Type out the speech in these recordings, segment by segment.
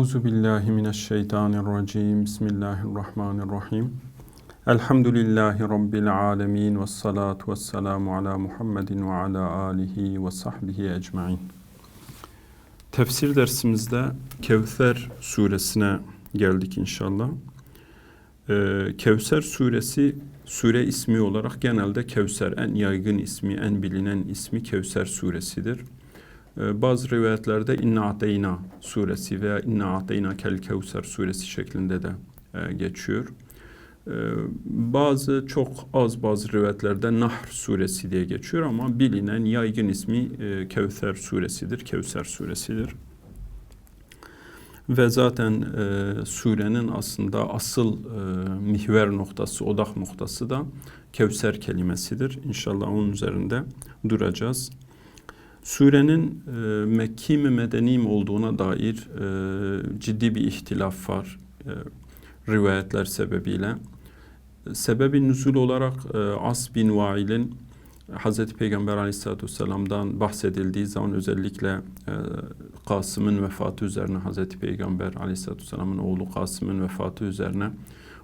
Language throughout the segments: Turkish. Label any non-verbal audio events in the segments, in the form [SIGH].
Euzu billahi mineşşeytanirracim. Bismillahirrahmanirrahim. Elhamdülillahi rabbil alamin ve salatu vesselamu ala Muhammedin ve ala alihi ve sahbihi ecmaîn. Tefsir dersimizde Kevser suresine geldik inşallah. Ee, Kevser suresi sure ismi olarak genelde Kevser en yaygın ismi, en bilinen ismi Kevser suresidir. Ee, bazı rivayetlerde İnna Ateyna suresi veya İnna Ateyna Kel Kevser suresi şeklinde de e, geçiyor. Ee, bazı çok az bazı rivayetlerde Nahr suresi diye geçiyor ama bilinen yaygın ismi e, Kevser suresidir, Kevser suresidir. Ve zaten e, surenin aslında asıl e, mihver noktası, odak noktası da Kevser kelimesidir. İnşallah onun üzerinde duracağız. Surenin e, Mekki mi Medeni mi olduğuna dair e, ciddi bir ihtilaf var e, rivayetler sebebiyle. Sebebi nüzul olarak e, As bin Vail'in Hz. Peygamber aleyhissalatü vesselam'dan bahsedildiği zaman özellikle e, Kasım'ın vefatı üzerine Hz. Peygamber aleyhissalatü vesselam'ın oğlu Kasım'ın vefatı üzerine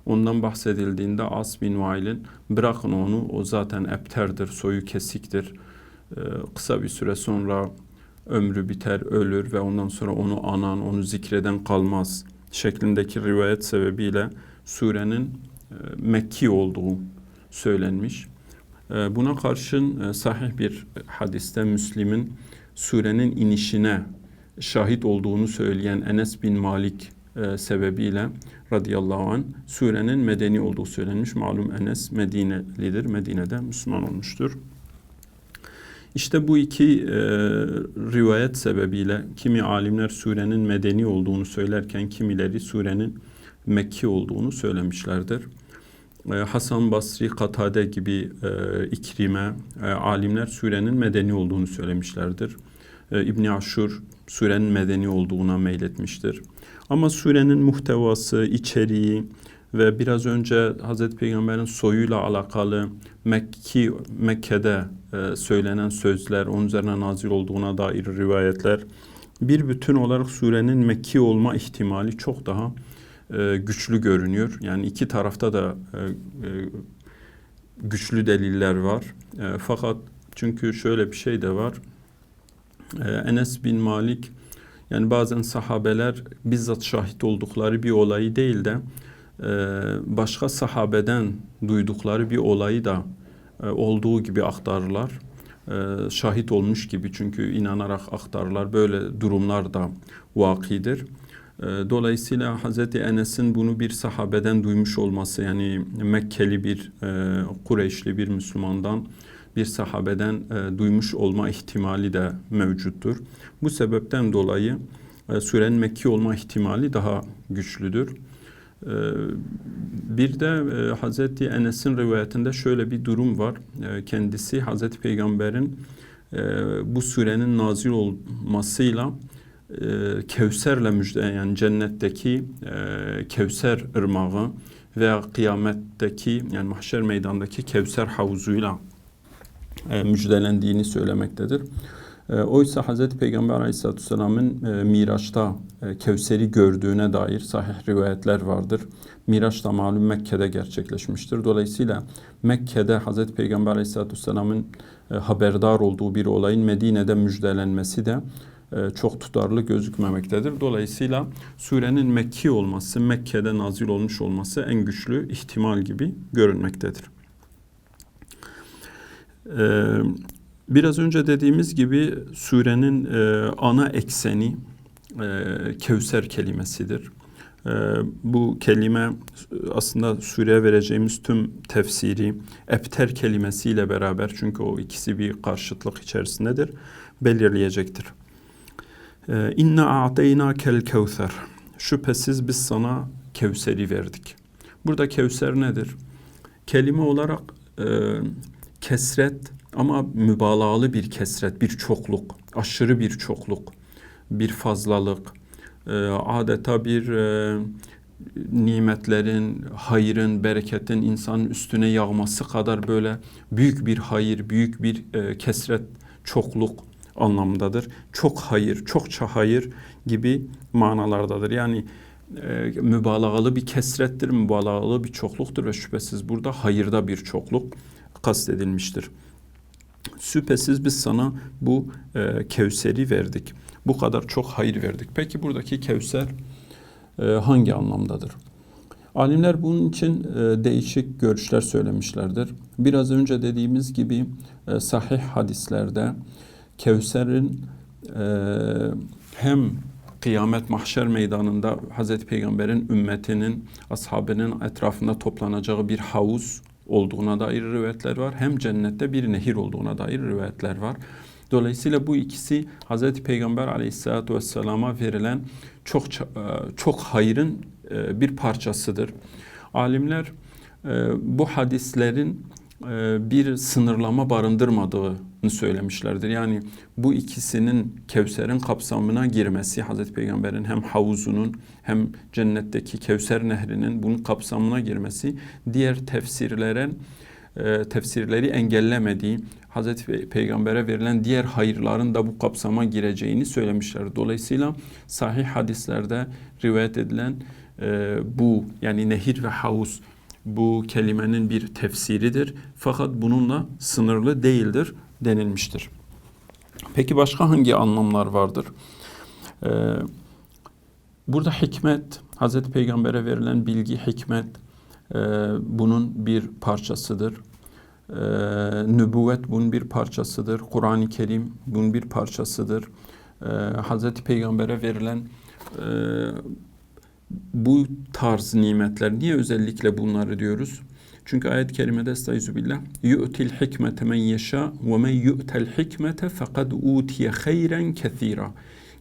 ondan bahsedildiğinde As bin Vail'in bırakın onu o zaten epterdir, soyu kesiktir. E, kısa bir süre sonra ömrü biter, ölür ve ondan sonra onu anan, onu zikreden kalmaz şeklindeki rivayet sebebiyle surenin e, Mekki olduğu söylenmiş. E, buna karşın e, sahih bir hadiste Müslim'in surenin inişine şahit olduğunu söyleyen Enes bin Malik sebebiyle radıyallahu an surenin medeni olduğu söylenmiş. Malum Enes Medinelidir. Medine'de Müslüman olmuştur. İşte bu iki e, rivayet sebebiyle kimi alimler surenin medeni olduğunu söylerken kimileri surenin Mekki olduğunu söylemişlerdir. E, Hasan Basri, Katade gibi e, ikrime e, alimler surenin medeni olduğunu söylemişlerdir. E, İbn Aşur surenin medeni olduğuna meyletmiştir. Ama surenin muhtevası, içeriği ve biraz önce Hazreti Peygamber'in soyuyla alakalı Mekki Mekke'de e, söylenen sözler, onun üzerine nazil olduğuna dair rivayetler bir bütün olarak surenin Mekki olma ihtimali çok daha e, güçlü görünüyor. Yani iki tarafta da e, e, güçlü deliller var. E, fakat çünkü şöyle bir şey de var. E, Enes bin Malik yani bazen sahabeler bizzat şahit oldukları bir olayı değil de e, başka sahabeden duydukları bir olayı da olduğu gibi aktarırlar. E, şahit olmuş gibi çünkü inanarak aktarırlar. Böyle durumlar da vakidir. E, dolayısıyla Hazreti Enes'in bunu bir sahabeden duymuş olması yani Mekkeli bir Kureyşli bir Müslümandan bir sahabeden duymuş olma ihtimali de mevcuttur. Bu sebepten dolayı sürenin Mekki olma ihtimali daha güçlüdür. Ee, bir de e, Hazreti Enes'in rivayetinde şöyle bir durum var. E, kendisi Hazreti Peygamber'in e, bu surenin nazil olmasıyla Kevser'le müjde yani cennetteki Kevser ırmağı veya kıyametteki yani mahşer meydandaki Kevser havuzuyla müjdelendiğini söylemektedir. E, oysa Hz. Peygamber Aleyhisselatü Vesselam'ın e, Miraç'ta e, Kevser'i gördüğüne dair sahih rivayetler vardır. Miraç da malum Mekke'de gerçekleşmiştir. Dolayısıyla Mekke'de Hz. Peygamber Aleyhisselatü Vesselam'ın e, haberdar olduğu bir olayın Medine'de müjdelenmesi de e, çok tutarlı gözükmemektedir. Dolayısıyla surenin Mekki olması, Mekke'de nazil olmuş olması en güçlü ihtimal gibi görünmektedir. Ee, Biraz önce dediğimiz gibi surenin e, ana ekseni e, Kevser kelimesidir. E, bu kelime aslında sureye vereceğimiz tüm tefsiri epter kelimesiyle beraber çünkü o ikisi bir karşıtlık içerisindedir belirleyecektir. E, İnna a'teyna kel kevser. Şüphesiz biz sana Kevser'i verdik. Burada Kevser nedir? Kelime olarak e, kesret ama mübalağalı bir kesret, bir çokluk, aşırı bir çokluk, bir fazlalık, e, adeta bir e, nimetlerin, hayırın, bereketin insanın üstüne yağması kadar böyle büyük bir hayır, büyük bir e, kesret, çokluk anlamındadır. Çok hayır, çokça hayır gibi manalardadır. Yani e, mübalağalı bir kesrettir, mübalağalı bir çokluktur ve şüphesiz burada hayırda bir çokluk kastedilmiştir. Şüphesiz biz sana bu e, Kevser'i verdik. Bu kadar çok hayır verdik. Peki buradaki Kevser e, hangi anlamdadır? Alimler bunun için e, değişik görüşler söylemişlerdir. Biraz önce dediğimiz gibi e, sahih hadislerde Kevser'in e, hem kıyamet mahşer meydanında Hazreti Peygamber'in ümmetinin, ashabının etrafında toplanacağı bir havuz olduğuna dair rivayetler var. Hem cennette bir nehir olduğuna dair rivayetler var. Dolayısıyla bu ikisi Hazreti Peygamber Aleyhisselatü Vesselam'a verilen çok çok hayrın e, bir parçasıdır. Alimler e, bu hadislerin e, bir sınırlama barındırmadığını söylemişlerdir. Yani bu ikisinin Kevser'in kapsamına girmesi, Hazreti Peygamber'in hem havuzunun hem cennetteki Kevser nehrinin bunun kapsamına girmesi diğer tefsirlerin tefsirleri engellemediği, Hazreti Peygamber'e verilen diğer hayırların da bu kapsama gireceğini söylemişler. Dolayısıyla sahih hadislerde rivayet edilen e, bu yani nehir ve havuz bu kelimenin bir tefsiridir. Fakat bununla sınırlı değildir denilmiştir. Peki başka hangi anlamlar vardır? Ee, burada hikmet, Hazreti Peygamber'e verilen bilgi, hikmet e, bunun bir parçasıdır. E, nübüvvet bunun bir parçasıdır. Kur'an-ı Kerim bunun bir parçasıdır. E, Hazreti Peygamber'e verilen e, bu tarz nimetler niye özellikle bunları diyoruz? Çünkü ayet-i kerimede estaizu yu'til hikmete men yeşâ ve men yu'tel hikmete fekad utiye hayren kethira.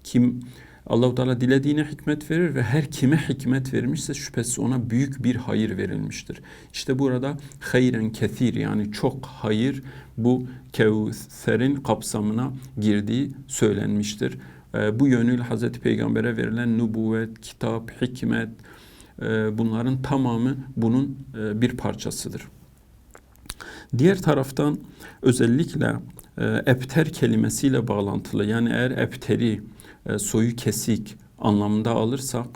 Kim Allahu Teala dilediğine hikmet verir ve her kime hikmet vermişse şüphesiz ona büyük bir hayır verilmiştir. İşte burada hayren kethir yani çok hayır bu Kevser'in kapsamına girdiği söylenmiştir. Ee, bu yönüyle Hazreti Peygamber'e verilen nübüvvet, kitap, hikmet bunların tamamı bunun e, bir parçasıdır. Diğer taraftan özellikle e, ebter kelimesiyle bağlantılı yani eğer ebteri soyu kesik anlamında alırsak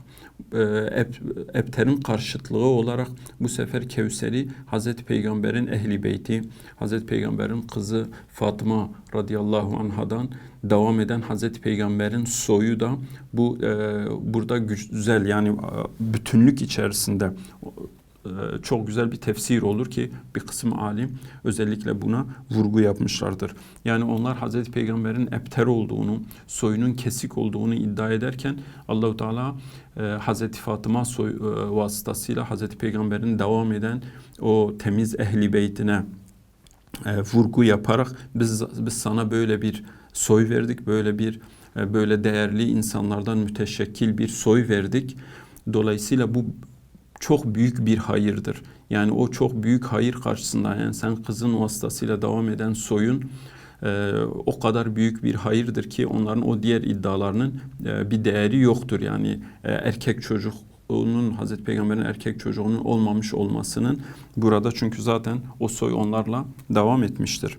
Ebter'in karşıtlığı olarak bu sefer Kevser'i Hazreti Peygamber'in ehli beyti, Hazreti Peygamber'in kızı Fatıma radıyallahu anhadan devam eden Hazreti Peygamber'in soyu da bu e, burada güzel yani bütünlük içerisinde e, çok güzel bir tefsir olur ki bir kısım alim özellikle buna vurgu yapmışlardır. Yani onlar Hazreti Peygamber'in ebter olduğunu, soyunun kesik olduğunu iddia ederken Allahu Teala e, Hazreti Fatıma soy e, vasıtasıyla Hazreti Peygamber'in devam eden o temiz ehli beytine e, vurgu yaparak biz biz sana böyle bir soy verdik, böyle bir e, böyle değerli insanlardan müteşekkil bir soy verdik. Dolayısıyla bu çok büyük bir hayırdır. Yani o çok büyük hayır karşısında yani sen kızın vasıtasıyla devam eden soyun e, o kadar büyük bir hayırdır ki onların o diğer iddialarının e, bir değeri yoktur. Yani e, erkek çocuk onun Hazreti Peygamber'in erkek çocuğunun olmamış olmasının burada çünkü zaten o soy onlarla devam etmiştir.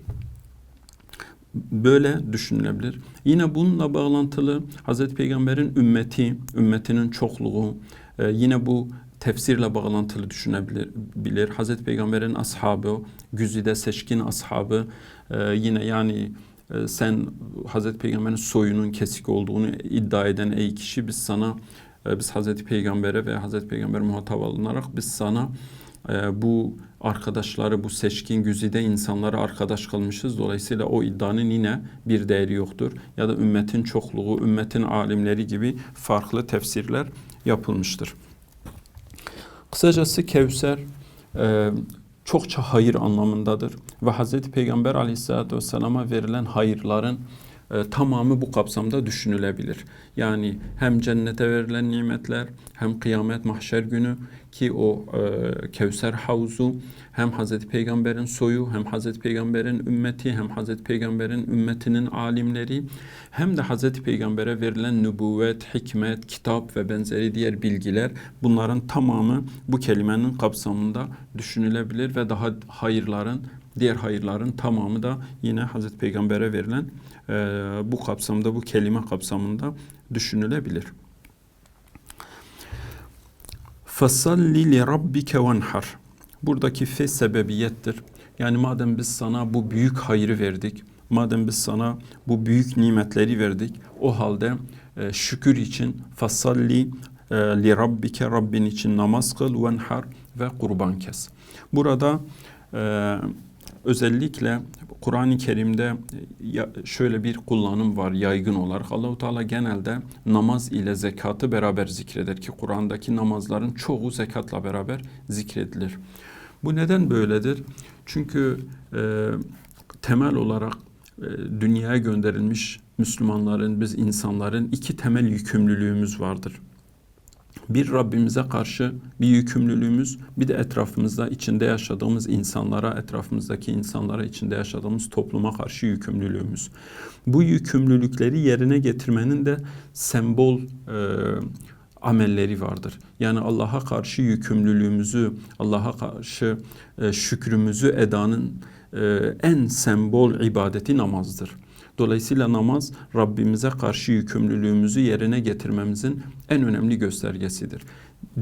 Böyle düşünülebilir. Yine bununla bağlantılı Hazreti Peygamber'in ümmeti, ümmetinin çokluğu, e, yine bu tefsirle bağlantılı düşünebilir. Bilir. Hazreti Peygamber'in ashabı, güzide seçkin ashabı e, yine yani e, sen Hazreti Peygamber'in soyunun kesik olduğunu iddia eden ey kişi biz sana e, biz Hazreti Peygamber'e ve Hazreti Peygamber muhatap alınarak biz sana e, bu arkadaşları, bu seçkin güzide insanları arkadaş kılmışız. Dolayısıyla o iddianın yine bir değeri yoktur. Ya da ümmetin çokluğu, ümmetin alimleri gibi farklı tefsirler yapılmıştır. Kısacası Kevser e, çokça hayır anlamındadır. Ve Hazreti Peygamber Aleyhisselatü Vesselam'a verilen hayırların e, tamamı bu kapsamda düşünülebilir. Yani hem cennete verilen nimetler hem kıyamet mahşer günü ki o e, Kevser havuzu hem Hazreti Peygamber'in soyu hem Hazreti Peygamber'in ümmeti hem Hazreti Peygamber'in ümmetinin alimleri hem de Hazreti Peygamber'e verilen nübüvvet, hikmet, kitap ve benzeri diğer bilgiler bunların tamamı bu kelimenin kapsamında düşünülebilir ve daha hayırların diğer hayırların tamamı da yine Hazreti Peygamber'e verilen e, bu kapsamda bu kelime kapsamında düşünülebilir. Fasalli li rabbike venhar. Buradaki fe sebebiyettir. Yani madem biz sana bu büyük hayrı verdik, madem biz sana bu büyük nimetleri verdik, o halde e, şükür için fasalli e, li rabbike Rabbin için namaz kıl venhar ve kurban kes. Burada e, özellikle Kur'an-ı Kerim'de şöyle bir kullanım var yaygın olarak. Allahu Teala genelde namaz ile zekatı beraber zikreder ki Kur'an'daki namazların çoğu zekatla beraber zikredilir. Bu neden böyledir? Çünkü e, temel olarak e, dünyaya gönderilmiş Müslümanların, biz insanların iki temel yükümlülüğümüz vardır. Bir Rabbimize karşı bir yükümlülüğümüz, bir de etrafımızda içinde yaşadığımız insanlara, etrafımızdaki insanlara, içinde yaşadığımız topluma karşı yükümlülüğümüz. Bu yükümlülükleri yerine getirmenin de sembol e, amelleri vardır. Yani Allah'a karşı yükümlülüğümüzü, Allah'a karşı e, şükrümüzü edanın e, en sembol ibadeti namazdır. Dolayısıyla namaz Rabbimize karşı yükümlülüğümüzü yerine getirmemizin en önemli göstergesidir.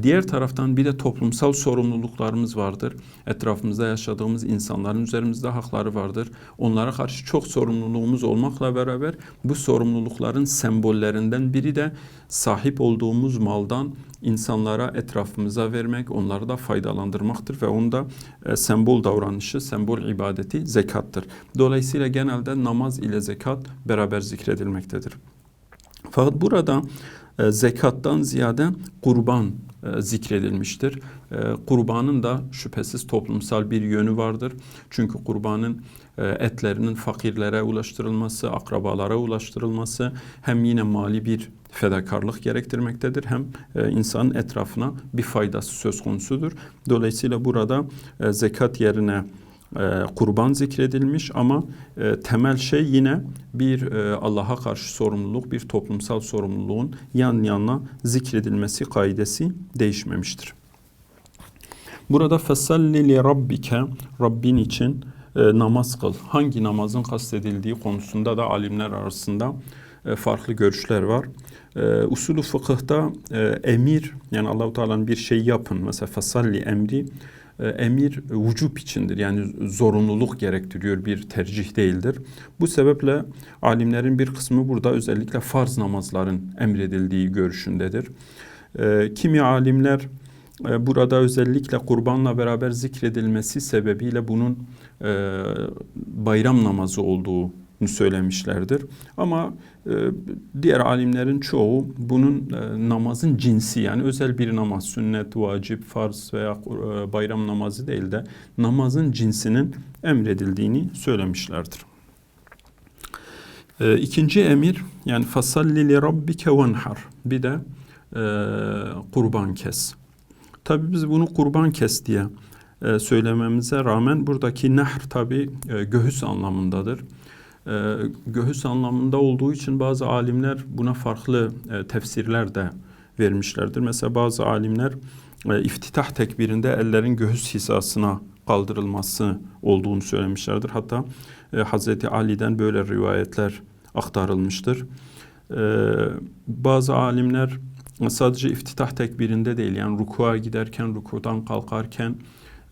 Diğer taraftan bir de toplumsal sorumluluklarımız vardır. Etrafımızda yaşadığımız insanların üzerimizde hakları vardır. Onlara karşı çok sorumluluğumuz olmakla beraber bu sorumlulukların sembollerinden biri de sahip olduğumuz maldan insanlara etrafımıza vermek, onları da faydalandırmaktır ve onda e, sembol davranışı, sembol ibadeti zekattır. Dolayısıyla genelde namaz ile zekat beraber zikredilmektedir. Fakat burada e, zekattan ziyade kurban e, zikredilmiştir. E, kurbanın da şüphesiz toplumsal bir yönü vardır. Çünkü kurbanın etlerinin fakirlere ulaştırılması, akrabalara ulaştırılması hem yine mali bir fedakarlık gerektirmektedir hem insanın etrafına bir faydası söz konusudur. Dolayısıyla burada zekat yerine kurban zikredilmiş ama temel şey yine bir Allah'a karşı sorumluluk, bir toplumsal sorumluluğun yan yana zikredilmesi kaidesi değişmemiştir. Burada fesalli li rabbike Rabbin için e, namaz kıl. Hangi namazın kastedildiği konusunda da alimler arasında e, farklı görüşler var. E, usulü fıkıhta e, emir yani Allahu Teala'nın bir şey yapın mesela fesalli emri e, emir vücub içindir. Yani zorunluluk gerektiriyor bir tercih değildir. Bu sebeple alimlerin bir kısmı burada özellikle farz namazların emredildiği görüşündedir. E, kimi alimler e, burada özellikle kurbanla beraber zikredilmesi sebebiyle bunun bayram namazı olduğu söylemişlerdir. Ama e, diğer alimlerin çoğu bunun e, namazın cinsi yani özel bir namaz, sünnet, vacip, farz veya e, bayram namazı değil de namazın cinsinin emredildiğini söylemişlerdir. E, ikinci emir yani fasalli li rabbike venhar bir de e, kurban kes. Tabi biz bunu kurban kes diye e, söylememize rağmen buradaki nehr tabi e, göğüs anlamındadır e, göğüs anlamında olduğu için bazı alimler buna farklı e, tefsirler de vermişlerdir. Mesela bazı alimler e, iftitah tekbirinde ellerin göğüs hizasına kaldırılması olduğunu söylemişlerdir. Hatta e, Hazreti Ali'den böyle rivayetler aktarılmıştır. E, bazı alimler sadece iftitah tekbirinde değil yani rukuğa giderken, rukudan kalkarken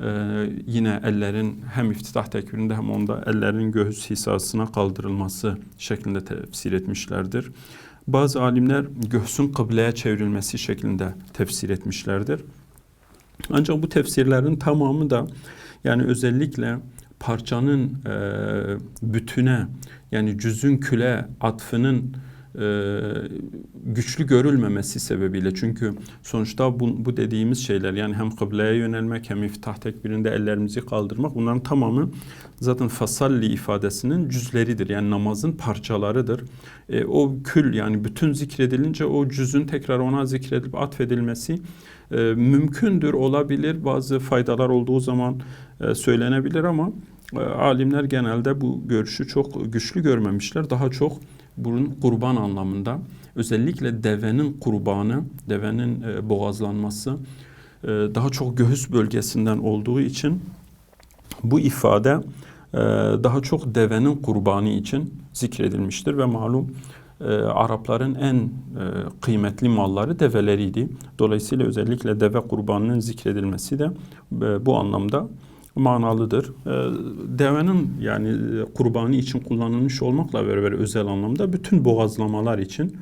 ee, yine ellerin hem iftitah tekbirinde hem onda ellerin göğüs hizasına kaldırılması şeklinde tefsir etmişlerdir. Bazı alimler göğsün kıbleye çevrilmesi şeklinde tefsir etmişlerdir. Ancak bu tefsirlerin tamamı da yani özellikle parçanın e, bütüne yani cüzün küle atfının güçlü görülmemesi sebebiyle. Çünkü sonuçta bu, bu dediğimiz şeyler yani hem kıbleye yönelmek hem iftah tekbirinde ellerimizi kaldırmak bunların tamamı zaten fasalli ifadesinin cüzleridir. Yani namazın parçalarıdır. E, o kül yani bütün zikredilince o cüzün tekrar ona zikredilip atfedilmesi e, mümkündür olabilir. Bazı faydalar olduğu zaman e, söylenebilir ama e, alimler genelde bu görüşü çok güçlü görmemişler. Daha çok bunun kurban anlamında özellikle devenin kurbanı, devenin e, boğazlanması e, daha çok göğüs bölgesinden olduğu için bu ifade e, daha çok devenin kurbanı için zikredilmiştir ve malum e, Arapların en e, kıymetli malları develeriydi. Dolayısıyla özellikle deve kurbanının zikredilmesi de e, bu anlamda manalıdır. E, devenin yani e, kurbanı için kullanılmış olmakla beraber özel anlamda bütün boğazlamalar için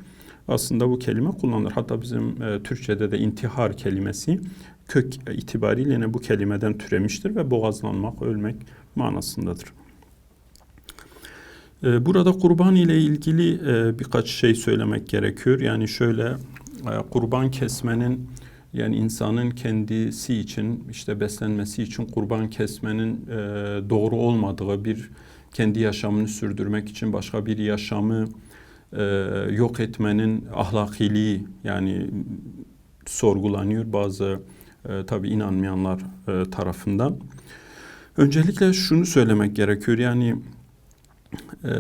aslında bu kelime kullanılır. Hatta bizim e, Türkçe'de de intihar kelimesi kök itibariyle yine bu kelimeden türemiştir ve boğazlanmak, ölmek manasındadır. E, burada kurban ile ilgili e, birkaç şey söylemek gerekiyor. Yani şöyle kurban kesmenin yani insanın kendisi için işte beslenmesi için kurban kesmenin e, doğru olmadığı bir kendi yaşamını sürdürmek için başka bir yaşamı e, yok etmenin ahlakiliği yani sorgulanıyor bazı e, tabi inanmayanlar e, tarafından. Öncelikle şunu söylemek gerekiyor yani e,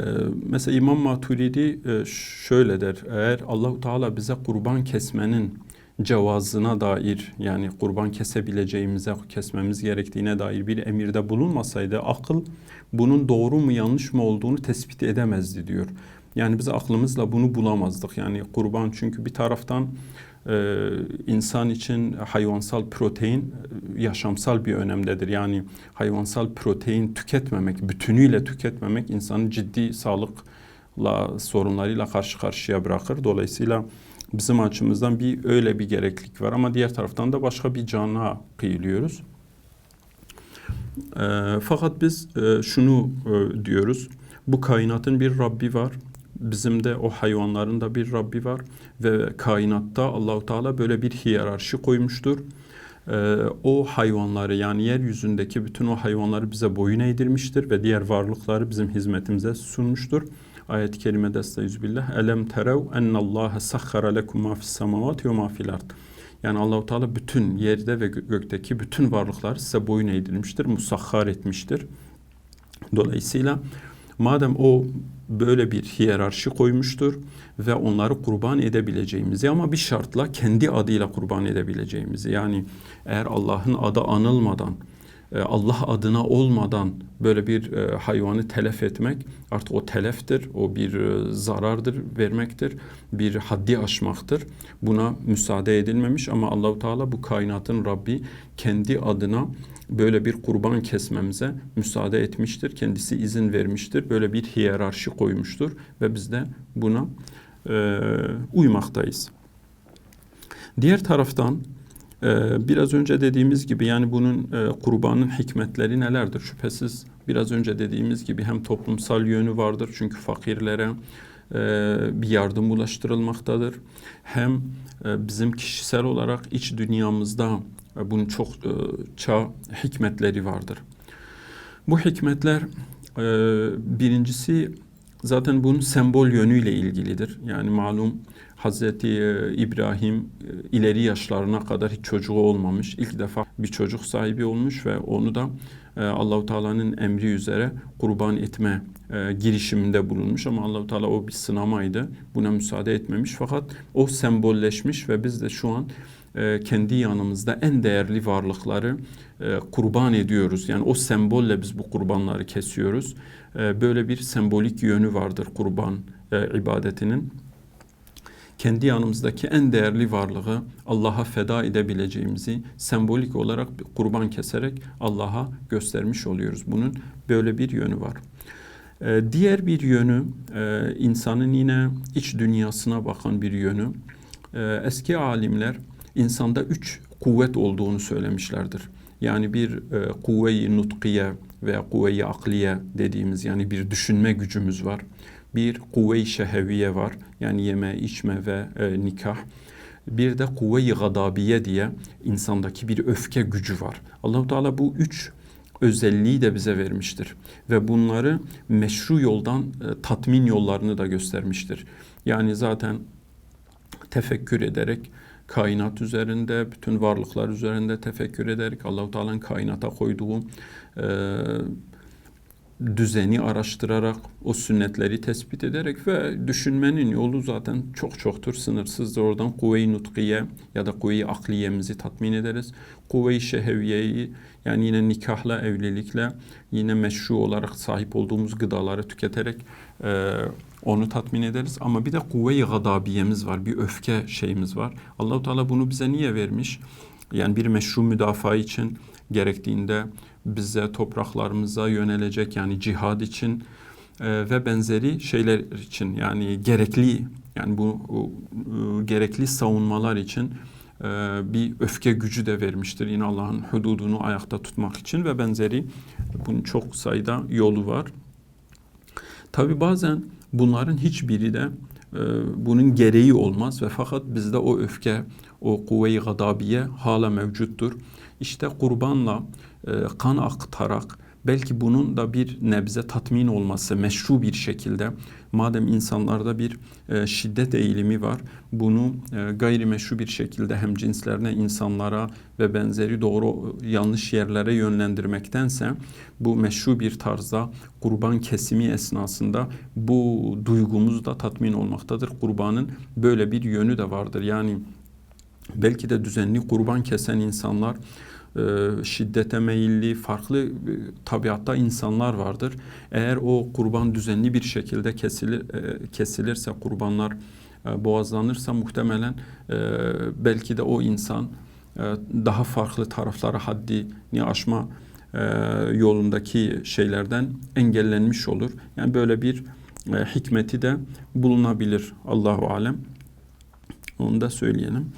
mesela İmam Maturidi e, şöyle der eğer Allahu Teala bize kurban kesmenin cevazına dair yani kurban kesebileceğimize, kesmemiz gerektiğine dair bir emirde bulunmasaydı akıl bunun doğru mu yanlış mı olduğunu tespit edemezdi diyor. Yani biz aklımızla bunu bulamazdık. Yani kurban çünkü bir taraftan e, insan için hayvansal protein e, yaşamsal bir önemdedir. Yani hayvansal protein tüketmemek, bütünüyle tüketmemek insanı ciddi sağlıkla sorunlarıyla karşı karşıya bırakır. Dolayısıyla bizim açımızdan bir öyle bir gereklilik var ama diğer taraftan da başka bir cana kıyılıyoruz. E, fakat biz e, şunu e, diyoruz. Bu kainatın bir Rabbi var. Bizim de o hayvanların da bir Rabbi var ve kainatta Allahu Teala böyle bir hiyerarşi koymuştur. Ee, o hayvanları yani yeryüzündeki bütün o hayvanları bize boyun eğdirmiştir ve diğer varlıkları bizim hizmetimize sunmuştur. Ayet-i kerimede estağfirullah. Elem terev ennallâhe sahhara lekum ma fis semavati ve ma fil ard. Yani Allahu Teala bütün yerde ve gökteki bütün varlıkları size boyun eğdirmiştir, musahhar etmiştir. Dolayısıyla madem o böyle bir hiyerarşi koymuştur ve onları kurban edebileceğimizi ama bir şartla kendi adıyla kurban edebileceğimizi. Yani eğer Allah'ın adı anılmadan Allah adına olmadan böyle bir e, hayvanı telef etmek artık o teleftir, o bir e, zarardır vermektir, bir haddi aşmaktır. Buna müsaade edilmemiş ama Allahu Teala bu kainatın Rabbi kendi adına böyle bir kurban kesmemize müsaade etmiştir. Kendisi izin vermiştir. Böyle bir hiyerarşi koymuştur ve biz de buna e, uymaktayız. Diğer taraftan biraz önce dediğimiz gibi yani bunun e, kurbanın hikmetleri nelerdir? Şüphesiz biraz önce dediğimiz gibi hem toplumsal yönü vardır çünkü fakirlere e, bir yardım ulaştırılmaktadır. Hem e, bizim kişisel olarak iç dünyamızda bunun çok çağ hikmetleri vardır. Bu hikmetler birincisi zaten bunun sembol yönüyle ilgilidir. Yani malum Hazreti e, İbrahim e, ileri yaşlarına kadar hiç çocuğu olmamış. İlk defa bir çocuk sahibi olmuş ve onu da e, Allahu Teala'nın emri üzere kurban etme girişiminde bulunmuş ama Allahu Teala o bir sınamaydı. Buna müsaade etmemiş fakat o sembolleşmiş ve biz de şu an kendi yanımızda en değerli varlıkları kurban ediyoruz. Yani o sembolle biz bu kurbanları kesiyoruz. Böyle bir sembolik yönü vardır kurban ibadetinin kendi yanımızdaki en değerli varlığı Allah'a feda edebileceğimizi sembolik olarak kurban keserek Allah'a göstermiş oluyoruz. Bunun böyle bir yönü var. Ee, diğer bir yönü e, insanın yine iç dünyasına bakan bir yönü. Ee, eski alimler insanda üç kuvvet olduğunu söylemişlerdir. Yani bir e, kuvve-i nutkiye veya kuvve-i akliye dediğimiz yani bir düşünme gücümüz var Bir kuvve-i şeheviye var. Yani yeme, içme ve e, nikah. Bir de kuvve-i gadabiye diye insandaki bir öfke gücü var. Allahu Teala bu üç özelliği de bize vermiştir ve bunları meşru yoldan e, tatmin yollarını da göstermiştir. Yani zaten tefekkür ederek kainat üzerinde, bütün varlıklar üzerinde tefekkür ederek Allahu Teala'nın kainata koyduğu e, düzeni araştırarak, o sünnetleri tespit ederek ve düşünmenin yolu zaten çok çoktur, sınırsızdır. Oradan kuvve-i nutkiye ya da kuvve-i akliyemizi tatmin ederiz. Kuvve-i şeheviyeyi yani yine nikahla, evlilikle, yine meşru olarak sahip olduğumuz gıdaları tüketerek e, onu tatmin ederiz. Ama bir de kuvve-i gadabiyemiz var, bir öfke şeyimiz var. Allahu Teala bunu bize niye vermiş? Yani bir meşru müdafaa için gerektiğinde bize topraklarımıza yönelecek yani cihad için e, ve benzeri şeyler için yani gerekli yani bu e, gerekli savunmalar için e, bir öfke gücü de vermiştir. Yine Allah'ın hududunu ayakta tutmak için ve benzeri bunun çok sayıda yolu var. Tabi bazen bunların hiçbiri de e, bunun gereği olmaz ve fakat bizde o öfke, o kuvve-i gadabiye hala mevcuttur. İşte kurbanla e, kan aktarak belki bunun da bir nebze tatmin olması meşru bir şekilde madem insanlarda bir e, şiddet eğilimi var bunu e, gayrimeşru bir şekilde hem cinslerine insanlara ve benzeri doğru yanlış yerlere yönlendirmektense bu meşru bir tarzda kurban kesimi esnasında bu duygumuz da tatmin olmaktadır. Kurbanın böyle bir yönü de vardır. Yani belki de düzenli kurban kesen insanlar e, şiddete meyilli, farklı e, tabiatta insanlar vardır. Eğer o kurban düzenli bir şekilde kesilir, e, kesilirse, kurbanlar boğazlanırsa muhtemelen belki de o insan daha farklı taraflara haddini aşma yolundaki şeylerden engellenmiş olur. Yani böyle bir hikmeti de bulunabilir Allahu alem. Onu da söyleyelim.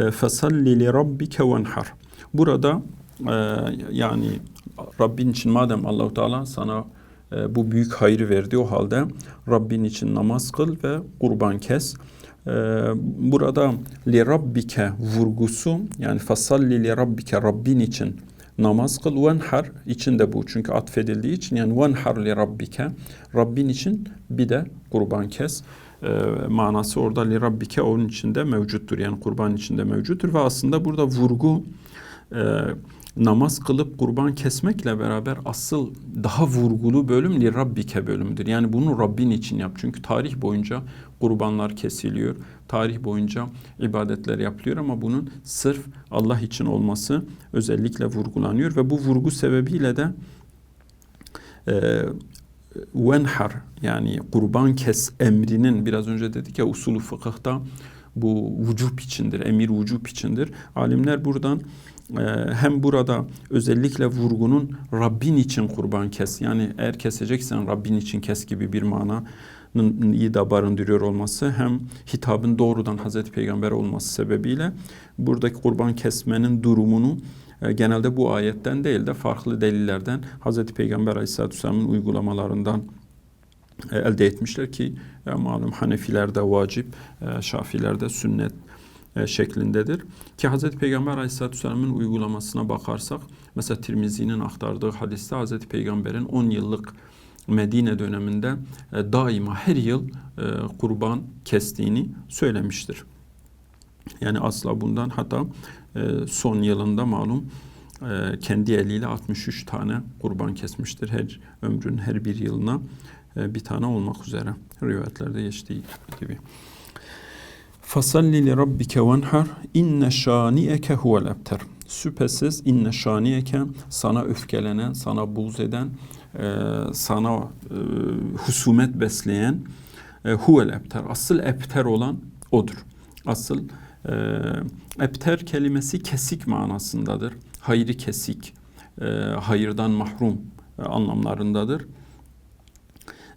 Li rabbike venhar. Burada e, yani Rabbin için madem Allahu Teala sana e, bu büyük hayrı verdi o halde Rabbin için namaz kıl ve kurban kes. E, burada li rabbike vurgusu yani fasalli li rabbike Rabbin için namaz kıl venhar içinde bu çünkü atfedildiği için yani venhar li rabbike Rabbin için bir de kurban kes e, manası orada li rabbike onun içinde mevcuttur yani kurban içinde mevcuttur ve aslında burada vurgu e, namaz kılıp kurban kesmekle beraber asıl daha vurgulu bölüm li rabbike bölümüdür. Yani bunu Rabbin için yap. Çünkü tarih boyunca kurbanlar kesiliyor. Tarih boyunca ibadetler yapılıyor ama bunun sırf Allah için olması özellikle vurgulanıyor ve bu vurgu sebebiyle de e, venhar yani kurban kes emrinin biraz önce dedik ya usulü fıkıhta bu vücub içindir, emir vücub içindir. Alimler buradan ee, hem burada özellikle vurgunun Rabbin için kurban kes. Yani eğer keseceksen Rabbin için kes gibi bir mananın iyi da barındırıyor olması hem hitabın doğrudan Hazreti Peygamber olması sebebiyle buradaki kurban kesmenin durumunu e, genelde bu ayetten değil de farklı delillerden Hazreti Peygamber Aleyhisselatü Vesselam'ın uygulamalarından e, elde etmişler ki e, malum Hanefilerde vacip, Şafilerde sünnet e, şeklindedir. Ki Hz. Peygamber Aleyhisselatü Vesselam'ın uygulamasına bakarsak, mesela Tirmizi'nin aktardığı hadiste Hz. Peygamber'in 10 yıllık Medine döneminde e, daima her yıl e, kurban kestiğini söylemiştir. Yani asla bundan hatta son yılında malum kendi eliyle 63 tane kurban kesmiştir. Her ömrün her bir yılına bir tane olmak üzere. Rivayetlerde geçtiği gibi. Fasalli li rabbike venhar inne şani'eke huvel ebter. Şüphesiz inne şani'eke sana öfkelenen, sana buğz eden, e, sana e, husumet besleyen e, huvel ebter. Asıl ebter olan odur. Asıl e, ebter kelimesi kesik manasındadır. Hayrı kesik, e, hayırdan mahrum e, anlamlarındadır.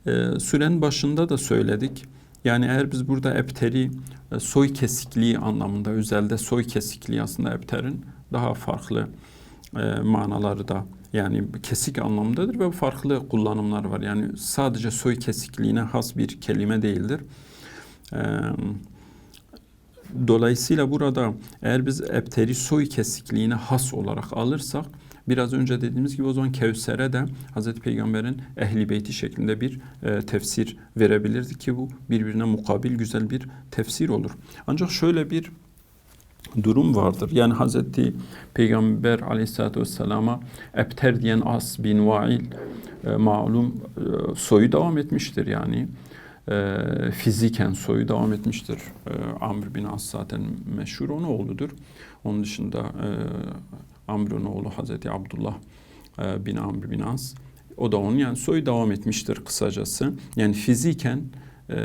E, süren başında da söyledik yani eğer biz burada epteri e, soy kesikliği anlamında özelde soy kesikliği aslında epterin daha farklı e, manaları da Yani kesik anlamdadır ve farklı kullanımlar var. Yani sadece soy kesikliğine has bir kelime değildir. Ee, Dolayısıyla burada eğer biz ebteri soy kesikliğine has olarak alırsak biraz önce dediğimiz gibi o zaman Kevser'e de Hz. Peygamber'in ehli beyti şeklinde bir e, tefsir verebilirdi ki bu birbirine mukabil güzel bir tefsir olur. Ancak şöyle bir durum vardır. Yani Hz. Peygamber aleyhissalatü vesselama ebter diyen As bin Vail e, malum e, soyu devam etmiştir yani e, fiziken soyu devam etmiştir. E, Amr bin As zaten meşhur onun oğludur. Onun dışında e, Amr'ın oğlu Hazreti Abdullah e, bin Amr bin As. O da onun yani soyu devam etmiştir kısacası. Yani fiziken e,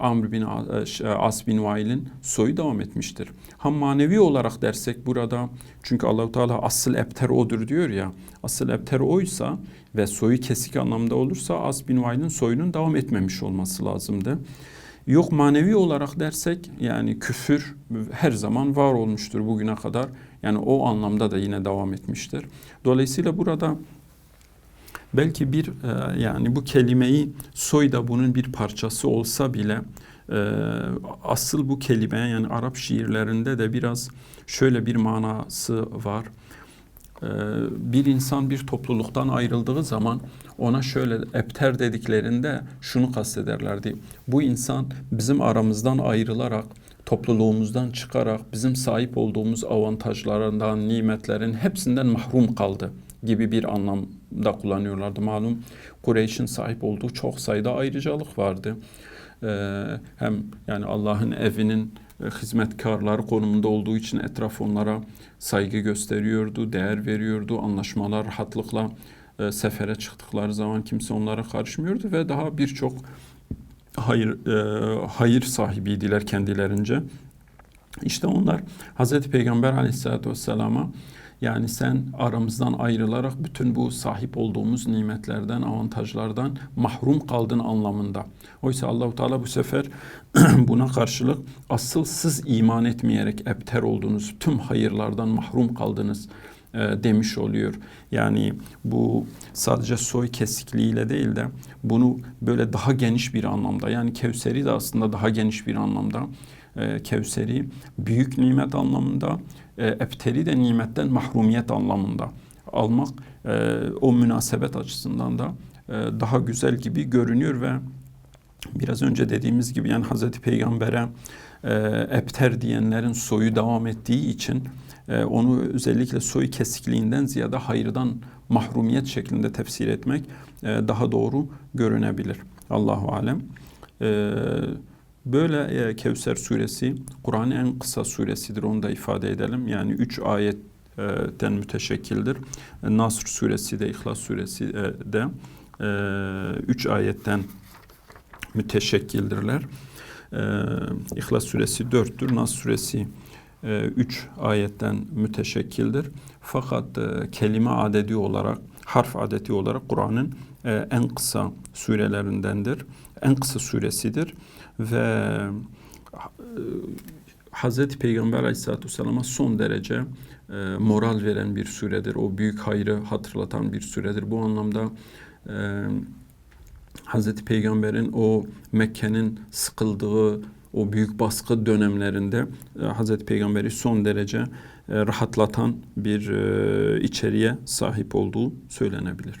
Amr bin As, e, As bin Vail'in soyu devam etmiştir. Ha manevi olarak dersek burada çünkü Allahu Teala asıl ebter odur diyor ya. Asıl ebter oysa ve soyu kesik anlamda olursa As bin Vail'in soyunun devam etmemiş olması lazımdı. Yok manevi olarak dersek yani küfür her zaman var olmuştur bugüne kadar. Yani o anlamda da yine devam etmiştir. Dolayısıyla burada belki bir e, yani bu kelimeyi soy da bunun bir parçası olsa bile e, asıl bu kelime yani Arap şiirlerinde de biraz şöyle bir manası var. E, bir insan bir topluluktan ayrıldığı zaman ona şöyle epter dediklerinde şunu kastederlerdi. Bu insan bizim aramızdan ayrılarak topluluğumuzdan çıkarak bizim sahip olduğumuz avantajlarından, nimetlerin hepsinden mahrum kaldı gibi bir anlamda kullanıyorlardı. Malum Kureyş'in sahip olduğu çok sayıda ayrıcalık vardı. Ee, hem yani Allah'ın evinin e, hizmetkarları konumunda olduğu için etraf onlara saygı gösteriyordu, değer veriyordu, anlaşmalar rahatlıkla e, sefere çıktıkları zaman kimse onlara karışmıyordu ve daha birçok hayır e, hayır sahibiydiler kendilerince. İşte onlar Hazreti Peygamber Aleyhisselatü Vesselam'a yani sen aramızdan ayrılarak bütün bu sahip olduğumuz nimetlerden, avantajlardan mahrum kaldın anlamında. Oysa Allahu Teala bu sefer [CLEARS THROAT] buna karşılık asıl siz iman etmeyerek ebter oldunuz, tüm hayırlardan mahrum kaldınız e, demiş oluyor. Yani bu sadece soy kesikliğiyle değil de bunu böyle daha geniş bir anlamda yani Kevseri de aslında daha geniş bir anlamda e, Kevseri büyük nimet anlamında e, ebteri de nimetten mahrumiyet anlamında almak e, o münasebet açısından da e, daha güzel gibi görünüyor ve biraz önce dediğimiz gibi yani Hazreti Peygamber'e e, ebter diyenlerin soyu devam ettiği için e, onu özellikle soy kesikliğinden ziyade hayırdan mahrumiyet şeklinde tefsir etmek e, daha doğru görünebilir. Allahu alem. E, böyle e, Kevser suresi Kur'an'ın en kısa suresidir onu da ifade edelim. Yani üç ayetten müteşekkildir. Nasr suresi de İhlas suresi de üç ayetten müteşekkildirler. İhlas suresi dörttür. Nas suresi e, üç ayetten müteşekkildir. Fakat e, kelime adedi olarak, harf adeti olarak Kur'an'ın e, en kısa surelerindendir. En kısa suresidir ve Hazreti Peygamber Aleyhisselatü Vesselam'a son derece moral veren bir suredir. O büyük hayrı hatırlatan bir suredir. Bu anlamda Hazreti Peygamber'in o Mekke'nin sıkıldığı, o büyük baskı dönemlerinde e, Hazreti Peygamber'i son derece e, rahatlatan bir e, içeriğe sahip olduğu söylenebilir.